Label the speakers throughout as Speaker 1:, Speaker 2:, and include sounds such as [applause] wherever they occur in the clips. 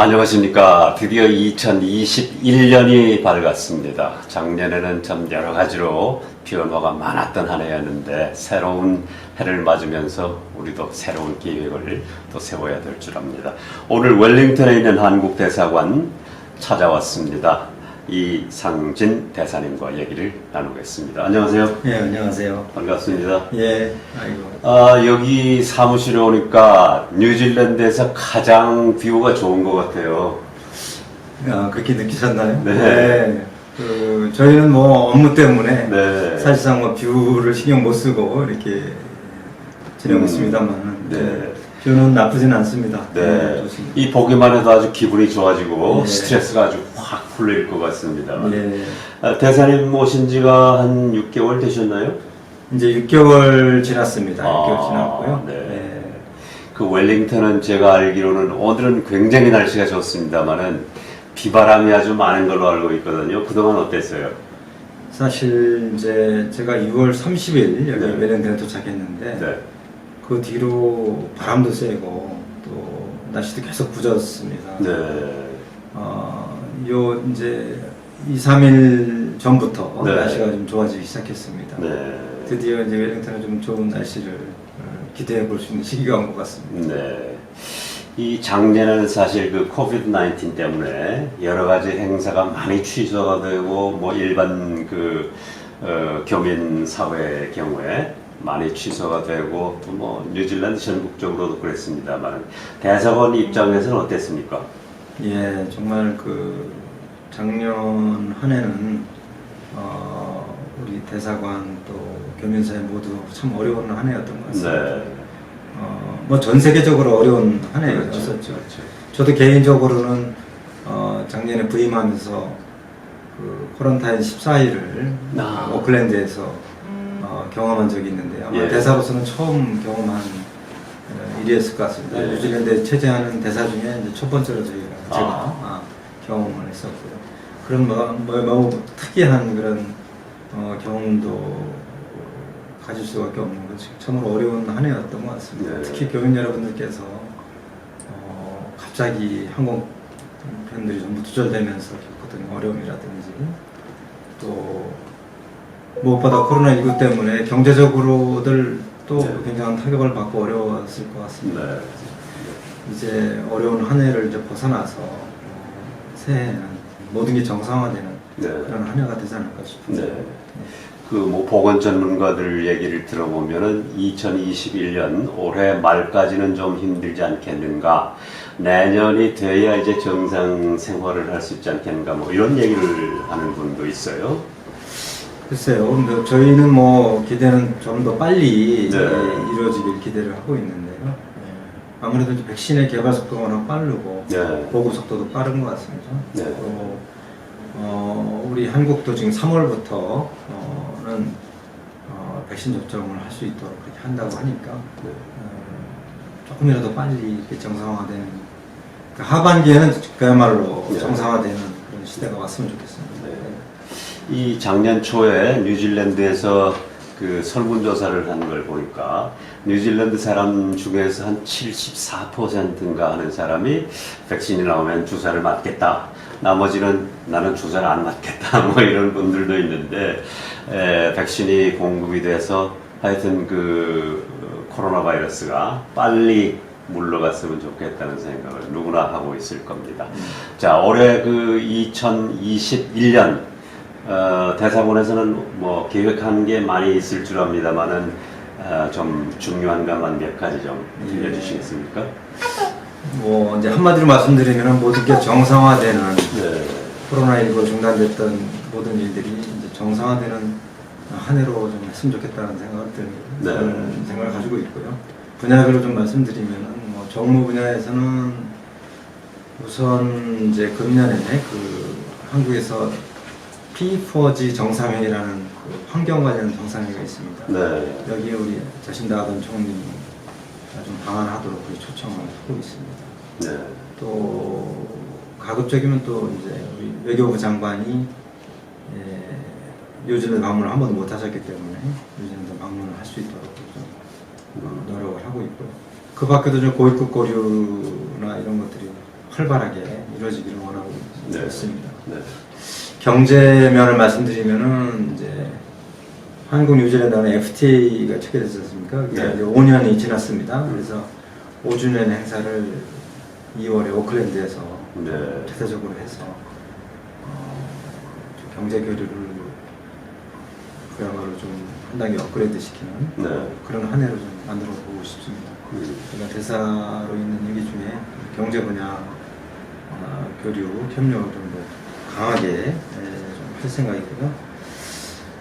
Speaker 1: 안녕하십니까. 드디어 2021년이 밝았습니다. 작년에는 참 여러 가지로 변화가 많았던 한 해였는데 새로운 해를 맞으면서 우리도 새로운 계획을 또 세워야 될 줄 압니다. 오늘 웰링턴에 있는 한국 대사관 찾아왔습니다. 이상진 대사님과 얘기를 나누겠습니다. 안녕하세요.
Speaker 2: 예, 안녕하세요.
Speaker 1: 반갑습니다.
Speaker 2: 예, 아이고.
Speaker 1: 아, 여기 사무실에 오니까 뉴질랜드에서 가장 뷰가 좋은 것 같아요.
Speaker 2: 아, 그렇게 느끼셨나요?
Speaker 1: 네.
Speaker 2: 그, 저희는 뭐 업무 때문에
Speaker 1: 네.
Speaker 2: 사실상 뭐 뷰를 신경 못 쓰고 이렇게 지내고
Speaker 1: 음,
Speaker 2: 있습니다만
Speaker 1: 네.
Speaker 2: 뷰는 나쁘진 않습니다.
Speaker 1: 네.
Speaker 2: 좋습니다.
Speaker 1: 이 보기만 해도 아주 기분이 좋아지고
Speaker 2: 네.
Speaker 1: 스트레스가 아주 확 풀릴 것 같습니다.
Speaker 2: 예.
Speaker 1: 아, 대사님 오신 지가 한 6개월 되셨나요?
Speaker 2: 이제 6개월 지났습니다.
Speaker 1: 아,
Speaker 2: 6개월 지났고요.
Speaker 1: 네. 그 웰링턴은 제가 알기로는 오늘은 굉장히 날씨가 좋습니다만은 비바람이 아주 많은 걸로 알고 있거든요. 그동안 어땠어요?
Speaker 2: 사실 이제 제가 6월 30일 여기
Speaker 1: 네.
Speaker 2: 웰링턴에 도착했는데
Speaker 1: 네.
Speaker 2: 그 뒤로 바람도 세고 또 날씨도 계속 부졌습니다.
Speaker 1: 네.
Speaker 2: 어, 요 이제 2, 3일 전부터
Speaker 1: 네.
Speaker 2: 날씨가 좀 좋아지기 시작했습니다.
Speaker 1: 네.
Speaker 2: 드디어 이제 웰링턴에 좀 좋은 날씨를 어, 기대해 볼 수 있는 시기가 온 것 같습니다.
Speaker 1: 네. 이 작년에는 사실 그 코비드 19 때문에 여러 가지 행사가 많이 취소가 되고 뭐 일반 그 어, 교민 사회의 경우에 많이 취소가 되고 또 뭐 뉴질랜드 전국적으로도 그랬습니다만 대사관 입장에서는 어땠습니까?
Speaker 2: 예, 정말 그 작년 한 해는 어, 우리 대사관 또 교민사회 모두 참 어려운 한 해였던 것 같습니다.
Speaker 1: 네.
Speaker 2: 어, 뭐 전 세계적으로 어려운 한 해였었죠.
Speaker 1: 그렇죠.
Speaker 2: 저도 개인적으로는 어, 작년에 부임하면서 그 코런타인 14일을
Speaker 1: 아.
Speaker 2: 오클랜드에서 어, 경험한 적이 있는데 아마
Speaker 1: 예.
Speaker 2: 대사로서는 처음 경험한 어, 일이었을 것 같습니다.
Speaker 1: 예.
Speaker 2: 뉴질랜드에 체제하는 대사 중에 이제 첫 번째로 저희가 제가
Speaker 1: 아.
Speaker 2: 아, 경험을 했었고요. 그런 뭐, 뭐, 뭐 특이한 그런 어, 경험도 가질 수밖에 없는 것이 참으로 어려운 한 해였던 것 같습니다.
Speaker 1: 네.
Speaker 2: 특히 교민 여러분들께서 어, 갑자기 항공편들이 전부 두절되면서 겪었던 어려움이라든지 또 무엇보다 코로나19 때문에 경제적으로들 또
Speaker 1: 네.
Speaker 2: 굉장한 타격을 받고 어려웠을 것 같습니다.
Speaker 1: 네.
Speaker 2: 이제 어려운 한 해를 이제 벗어나서 어, 새해에는 모든 게 정상화되는
Speaker 1: 네.
Speaker 2: 그런 한 해가 되지 않을까 싶습니다.
Speaker 1: 네. 그뭐 보건 전문가들 얘기를 들어보면은 2021년 올해 말까지는 좀 힘들지 않겠는가 내년이 돼야 이제 정상 생활을 할 수 있지 않겠는가 뭐 이런 얘기를 하는 분도 있어요.
Speaker 2: 글쎄요. 저희는 뭐 기대는 좀 더 빨리
Speaker 1: 네.
Speaker 2: 예, 이루어지길 기대를 하고 있는데요. 예. 아무래도 백신의 개발 속도가 워낙 빠르고
Speaker 1: 네.
Speaker 2: 보급 속도도 빠른 것 같습니다.
Speaker 1: 네.
Speaker 2: 또 어, 우리 한국도 지금 3월부터는 어, 백신 접종을 할 수 있도록 그렇게 한다고 하니까
Speaker 1: 네.
Speaker 2: 어, 조금이라도 빨리 정상화되는 그 하반기에는 그야말로
Speaker 1: 네.
Speaker 2: 정상화되는 그런 시대가 왔으면 좋겠습니다.
Speaker 1: 네. 이 작년 초에 뉴질랜드에서 그 설문조사를 한 걸 보니까 뉴질랜드 사람 중에서 한 74%인가 하는 사람이 백신이 나오면 주사를 맞겠다. 나머지는 나는 주사를 안 맞겠다. [laughs] 뭐 이런 분들도 있는데 에, 백신이 공급이 돼서 하여튼 그 코로나 바이러스가 빨리 물러갔으면 좋겠다는 생각을 누구나 하고 있을 겁니다. 자, 올해 그 2021년 어, 대사관에서는 뭐 계획한 게 많이 있을 줄 압니다만은 어, 좀 중요한 것만 몇 가지 좀 들려주시겠습니까?
Speaker 2: 뭐 이제 한마디로 말씀드리면 모든 게 정상화되는
Speaker 1: 네.
Speaker 2: 코로나19로 중단됐던 모든 일들이 이제 정상화되는 한 해로 좀 했으면 좋겠다는 생각을 듭니다.
Speaker 1: 네.
Speaker 2: 그런 생각을 가지고 있고요. 분야별로 좀 말씀드리면 뭐 정무 분야에서는 우선 이제 금년에 그 한국에서 P4G 정상회의라는 그 환경 관련 정상회의가 있습니다.
Speaker 1: 네.
Speaker 2: 여기에 우리 자신다 하던 총리가 좀 방한하도록 우리 초청을 하고 있습니다.
Speaker 1: 네.
Speaker 2: 또 가급적이면 또 이제 우리 외교부 장관이 예, 뉴질랜드 방문을 한 번도 못 하셨기 때문에 뉴질랜드 방문을 할 수 있도록 좀 어, 노력을 하고 있고요. 그 밖에도 좀 고위급 고류나 이런 것들이 활발하게 이루어지기를 원하고
Speaker 1: 네.
Speaker 2: 있습니다.
Speaker 1: 네.
Speaker 2: 경제면을 말씀드리면은 이제 한국 뉴질랜드는 FTA가 체결됐지 않습니까? 그게
Speaker 1: 네.
Speaker 2: 이제 5년이 지났습니다. 그래서 5주년 행사를 2월에 오클랜드에서
Speaker 1: 네.
Speaker 2: 대대적으로 해서 어, 좀 경제 교류를 그야말로 좀 한 단계 업그레이드 시키는
Speaker 1: 네.
Speaker 2: 그런 한 해로 좀 만들어 보고 싶습니다.
Speaker 1: 음.
Speaker 2: 제가 대사로 있는 얘기 중에 경제 분야 어, 교류 협력을 좀더 강하게 좀 할 생각이고요.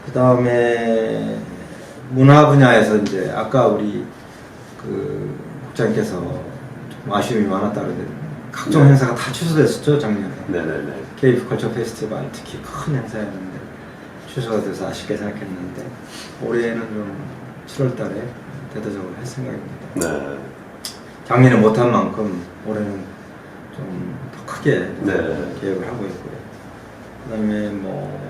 Speaker 2: 그 다음에 문화 분야에서 이제 아까 우리 그 국장님께서 조금 아쉬움이 많았다 그러는데 각종
Speaker 1: 네.
Speaker 2: 행사가 다 취소됐었죠 작년에.
Speaker 1: 네네네.
Speaker 2: 케이프 컬처 페스티벌 특히 큰 행사였는데 취소가 돼서 아쉽게 생각했는데 올해는 좀 7월달에 대대적으로 할 생각입니다.
Speaker 1: 네.
Speaker 2: 작년에 못한 만큼 올해는 좀 더 크게
Speaker 1: 네.
Speaker 2: 계획을 하고 있고요. 그다음에 뭐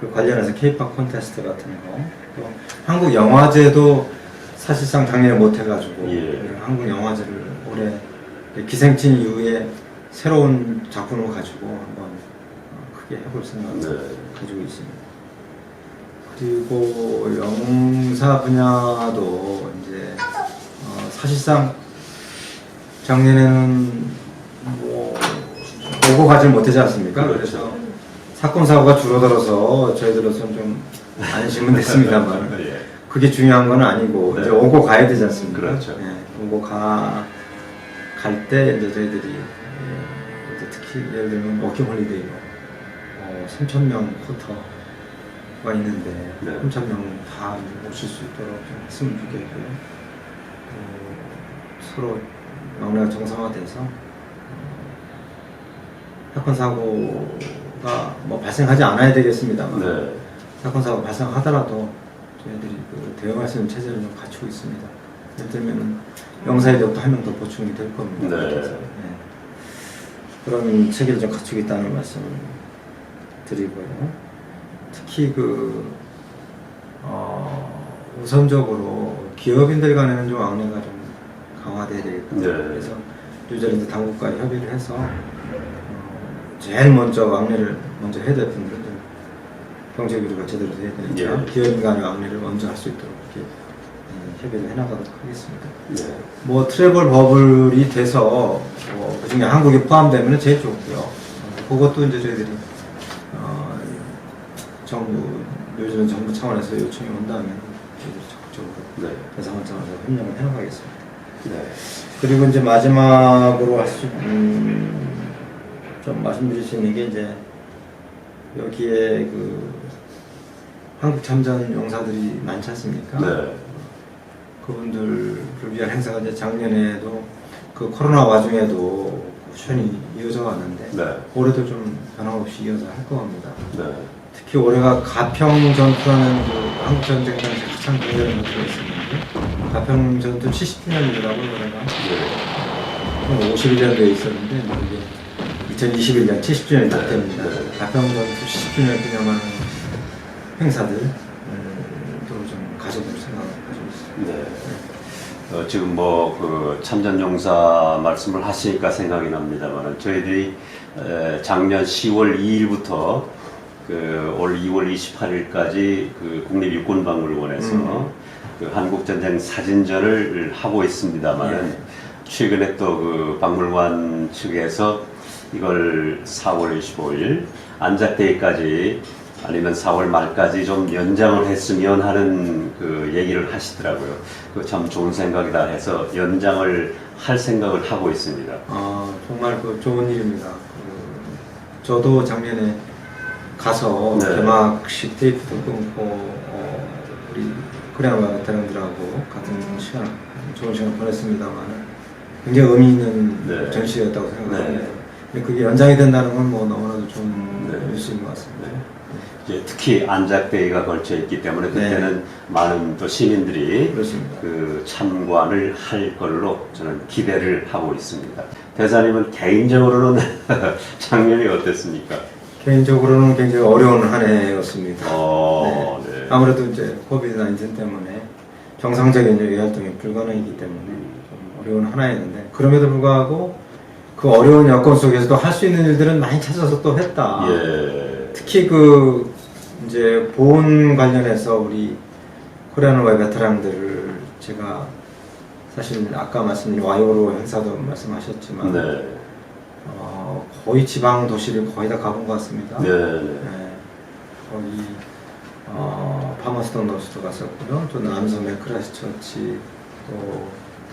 Speaker 2: 그 관련해서 K-팝 콘테스트 같은 거, 또 한국 영화제도 사실상 작년에 못 해가지고
Speaker 1: 예.
Speaker 2: 한국 영화제를 올해 기생충 이후에 새로운 작품을 가지고 한번 어, 크게 해볼 생각을
Speaker 1: 네.
Speaker 2: 가지고 있습니다. 그리고 영사 분야도 이제 어, 사실상 작년에는 뭐 오고 가지 못하지 않습니까?
Speaker 1: 그렇죠.
Speaker 2: 그래서 사건 사고가 줄어들어서 저희들로서는 좀 안심은 [laughs] 됐습니다만
Speaker 1: 예.
Speaker 2: 그게 중요한 건 아니고
Speaker 1: 네.
Speaker 2: 이제 오고 가야 되지 않습니까?
Speaker 1: 그렇죠.
Speaker 2: 예, 오고 가갈 때 이제 저희들이 예, 이제 특히 예를 들면 워킹 홀리데이로 어, 3천 명 쿼터가 있는데
Speaker 1: 네.
Speaker 2: 3천 명 다 오실 수 있도록 좀 했으면 좋겠고요. 어, 서로 막내가 정상화돼서 어, 사건 사고가 뭐 발생하지 않아야 되겠습니다만
Speaker 1: 네.
Speaker 2: 사건 사고 발생하더라도 저희들이 그 대응할 수 있는 체제를 좀 갖추고 있습니다. 예를 들면 영사이력도 한 명 더 보충이 될 겁니다.
Speaker 1: 네.
Speaker 2: 그래서, 예. 그런 체계를 좀 갖추고 있다는 말씀을 드리고요. 특히 그 어, 우선적으로 기업인들 간에는 좀 왕래가 좀 강화돼야 되겠다.
Speaker 1: 네.
Speaker 2: 그래서 뉴질랜드 당국과 협의를 해서 어, 제일 먼저 왕래를 먼저 해야 될 분들은 좀 경제 교류가 제대로 돼야 되니까
Speaker 1: 예.
Speaker 2: 기업인 간의 왕래를 먼저 할 수 있도록 이렇게 음, 협의를 해나가도록 하겠습니다.
Speaker 1: 네.
Speaker 2: 뭐 트래블 버블이 돼서 뭐 그중에 한국이 포함되면 제일 좋고요. 어, 그것도 이제 저희들이 어, 정부 요즘 정부 차원에서 요청이 온다면 저희들이 적극적으로
Speaker 1: 네.
Speaker 2: 대상원 차원에서 협력을 해나가겠습니다.
Speaker 1: 네.
Speaker 2: 그리고 이제 마지막으로 할수 음, 좀 말씀드릴 수 있는 게 이제 여기에 그 한국 참전 용사들이 많지 않습니까?
Speaker 1: 네.
Speaker 2: 그분들을 위한 행사가 이제 작년에도 그 코로나 와중에도 꾸준히 이어져 왔는데
Speaker 1: 네.
Speaker 2: 올해도 좀 변함없이 이어져 할 겁니다.
Speaker 1: 네.
Speaker 2: 특히 올해가 가평 전투라는 그 한국 전쟁 당시 가장 굉장히 전투가 있었는데 가평 전투 70주년이더라고요 올해가
Speaker 1: 네.
Speaker 2: 51년도에 있었는데 뭐 이게 2021년 70주년이 딱 됩니다.
Speaker 1: 네, 네.
Speaker 2: 전투 70주년 기념하는 행사들 음, 또좀 가져볼 생각을 가지고 있습니다.
Speaker 1: 네. 어, 지금 뭐 그 참전 용사 말씀을 하시니까 생각이 납니다만 저희들이 에, 작년 10월 2일부터 그 올 2월 28일까지 그 국립육군박물관에서
Speaker 2: 음.
Speaker 1: 그 한국전쟁 사진전을 하고 있습니다만은
Speaker 2: 예.
Speaker 1: 최근에 또 그 박물관 측에서 이걸 4월 25일 안작데이까지 아니면 4월 말까지 좀 연장을 했으면 하는 그 얘기를 하시더라고요. 그 참 좋은 생각이다 해서 연장을 할 생각을 하고 있습니다.
Speaker 2: 아 정말 그 좋은 일입니다. 그, 저도 작년에 가서
Speaker 1: 네.
Speaker 2: 개막식 테이프도 끊고 어, 우리 코리아마 베테랑들하고 같은 시간 좋은 시간 보냈습니다만 굉장히 의미 있는
Speaker 1: 네.
Speaker 2: 전시였다고 생각합니다.
Speaker 1: 네.
Speaker 2: 그게 연장이 된다는 건 뭐 너무나도 좋은
Speaker 1: 네.
Speaker 2: 뉴스인 것 같습니다.
Speaker 1: 네. 이제 특히 안작데이가 걸쳐 있기 때문에
Speaker 2: 네.
Speaker 1: 그때는 많은 또 시민들이
Speaker 2: 그렇습니다.
Speaker 1: 그 참관을 할 걸로 저는 기대를 하고 있습니다. 대사님은 개인적으로는 [laughs] 작년이 어땠습니까?
Speaker 2: 개인적으로는 굉장히 어려운 한 해였습니다.
Speaker 1: 어, 네.
Speaker 2: 아무래도 이제 코비드 19 때문에 정상적인 여기 활동이 불가능이기 때문에 좀 어려운 하나였는데 그럼에도 불구하고 그 어려운 여건 속에서도 할 수 있는 일들은 많이 찾아서 또 했다.
Speaker 1: 예.
Speaker 2: 특히 그 이제 보훈 관련해서 우리 코리아노바 베테랑들을 제가 사실 아까 말씀드린 와이오로 행사도 말씀하셨지만
Speaker 1: 네.
Speaker 2: 어, 거의 지방 도시를 거의 다 가본 것 같습니다.
Speaker 1: 네.
Speaker 2: 네, 거기 어, 파머스턴 노스도 갔었고요. 또 남섬의 크라스처치 또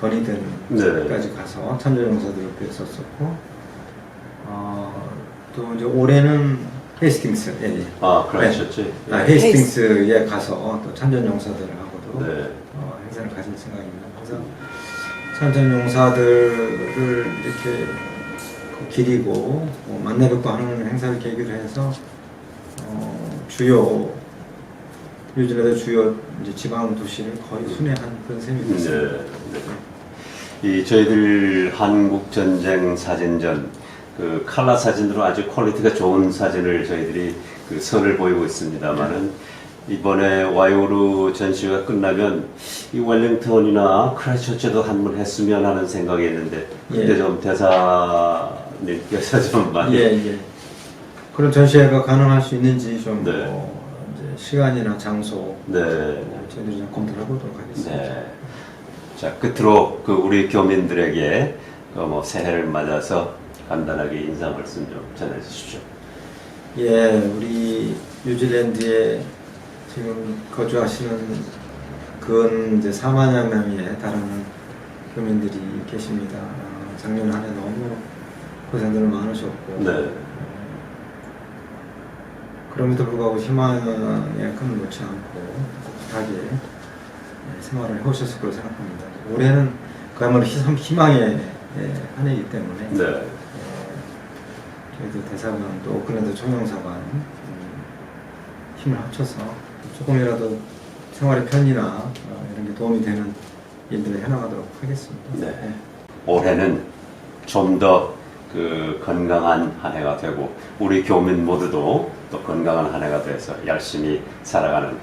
Speaker 2: 더니든까지
Speaker 1: 네.
Speaker 2: 가서 참전용사들 옆에 있었었고 어, 또 이제 올해는 헤이스팅스 예, 예.
Speaker 1: 아, 그러셨지?
Speaker 2: 아, 헤이스팅스에 가서 또 참전용사들하고도
Speaker 1: 네.
Speaker 2: 어, 행사를 가질 생각입니다. 그래서 참전용사들을 이렇게 그 기리고 뭐 만나 뵙고 하는 행사를 계기로 해서 어, 주요 뉴질랜드 주요 이제 지방 도시를 거의 순회한 그런 셈이
Speaker 1: 네.
Speaker 2: 됐습니다.
Speaker 1: 네. 이 저희들 한국 전쟁 사진전 그 칼라 사진으로 아주 퀄리티가 좋은 사진을 저희들이 그 선을 보이고 있습니다만은 이번에 와이오르 전시가 끝나면 이 웰링턴이나 크라이처치도 한번 했으면 하는 생각이 있는데 그때
Speaker 2: 예.
Speaker 1: 좀 대사님께서 좀 많이
Speaker 2: 예, 예. 그런 전시회가 가능할 수 있는지 좀
Speaker 1: 네.
Speaker 2: 뭐 이제 시간이나 장소
Speaker 1: 네.
Speaker 2: 어, 저희들이 좀 검토를 해보도록 하겠습니다.
Speaker 1: 네. 자 끝으로 그 우리 교민들에게 그뭐 새해를 맞아서 간단하게 인사 말씀 좀 전해 주십시오.
Speaker 2: 예, 우리 뉴질랜드에 지금 거주하시는 근 이제 4만여 명의 다른 교민들이 계십니다. 어, 작년 한 해 너무 고생들 많으셨고
Speaker 1: 네.
Speaker 2: 그럼에도 불구하고 희망에 끈을 놓지 않고 예, 생활을 해오셨을 거로 생각합니다. 올해는 그야말로 희- 희망의 예, 한 해이기 때문에
Speaker 1: 네.
Speaker 2: 어, 저희도 대사관 또 오클랜드 총영사관 음, 힘을 합쳐서 조금이라도 생활의 편이나 어, 이런 게 도움이 되는 일들을 해나가도록 하겠습니다.
Speaker 1: 네. 올해는 좀 더 그 건강한 한 해가 되고 우리 교민 모두도 또 건강한 한 해가 돼서 열심히 살아가는 어,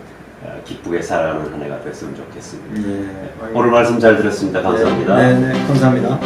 Speaker 1: 어, 기쁘게 살아가는 한 해가 됐으면 좋겠습니다.
Speaker 2: 네, 네
Speaker 1: 오늘 말씀 잘 들었습니다. 감사합니다.
Speaker 2: 네, 네, 감사합니다.